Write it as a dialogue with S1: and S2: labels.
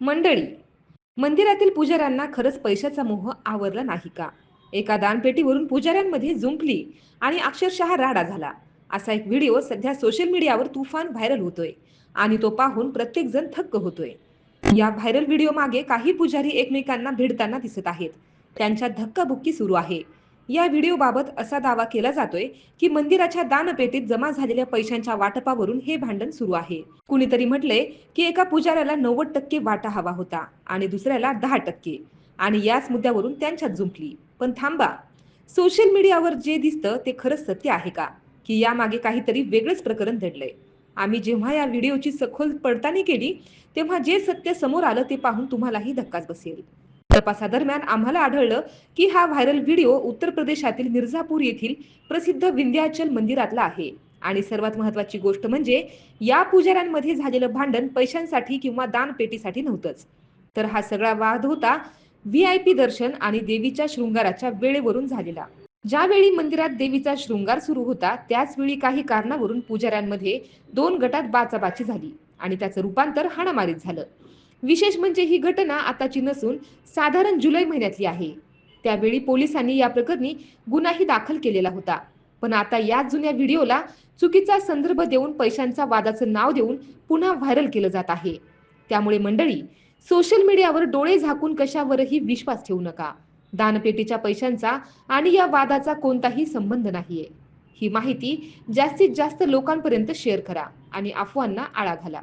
S1: मंडळी मंदिरातील पुजाऱ्यांना खरंच पैशाचा मोह आवरला नाही का? एका दानपेटीवरून पुजाऱ्यांमध्ये जुंपली आणि अक्षरशः राडा झाला. असा एक व्हिडिओ सध्या सोशल मीडियावर तुफान व्हायरल होतोय आणि तो पाहून प्रत्येक जण थक्क होतोय. या व्हायरल व्हिडिओ मागे काही पुजारी एकमेकांना भिडताना दिसत आहेत. त्यांच्यात धक्काबुक्की सुरू आहे. या व्हिडिओबाबत असा दावा केला जातोय की मंदिराच्या दानपेटीत जमा झालेल्या पैशांच्या वाटपावरून हे भांडण सुरू आहे. कुणीतरी म्हटलंय की एका पुजाऱ्याला नव्वद टक्के वाटा हवा होता आणि दुसऱ्याला दहा टक्के आणि याच मुद्द्यावरून त्यांच्यात जुंपली पण थांबा सोशल मीडियावर जे दिसतं ते खरंच सत्य आहे का? की यामागे काहीतरी वेगळंच प्रकरण घडलंय. आम्ही जेव्हा या व्हिडिओची सखोल पडताळणी केली तेव्हा जे सत्य समोर आलं ते पाहून तुम्हालाही धक्काच बसेल. तपासादरम्यान आम्हाला आढळलं की हा व्हायरल व्हिडिओ उत्तर प्रदेशातील मिर्झापूर येथील प्रसिद्ध विंध्याचल मंदिरातला आहे. आणि सर्वात महत्वाची गोष्ट म्हणजे या पुजाऱ्यांमध्ये झालेलं भांडण पैशांसाठी किंवा दानपेटीसाठी नव्हतंच. तर हा सगळा वाद होता व्ही आय पी दर्शन आणि देवीच्या शृंगाराच्या वेळेवरून झालेला. ज्यावेळी मंदिरात देवीचा शृंगार सुरू होता त्याच वेळी काही कारणावरून पुजाऱ्यांमध्ये दोन गटात बाचाबाची झाली आणि त्याचं रूपांतर हाणामारीत झालं. विशेष म्हणजे ही घटना आताची नसून साधारण जुलै महिन्यातली आहे. त्यावेळी पोलिसांनी या प्रकरणी गुन्हाही दाखल केलेला होता. पण आता या जुन्या व्हिडिओला चुकीचा संदर्भ देऊन पैशांचा वादाचं नाव देऊन पुन्हा व्हायरल केलं जात आहे. त्यामुळे मंडळी सोशल मीडियावर डोळे झाकून कशावरही विश्वास ठेवू नका. दानपेटीच्या पैशांचा आणि या वादाचा कोणताही संबंध नाहीये. ही माहिती जास्तीत जास्त लोकांपर्यंत शेअर करा आणि अफवांना आळा घाला.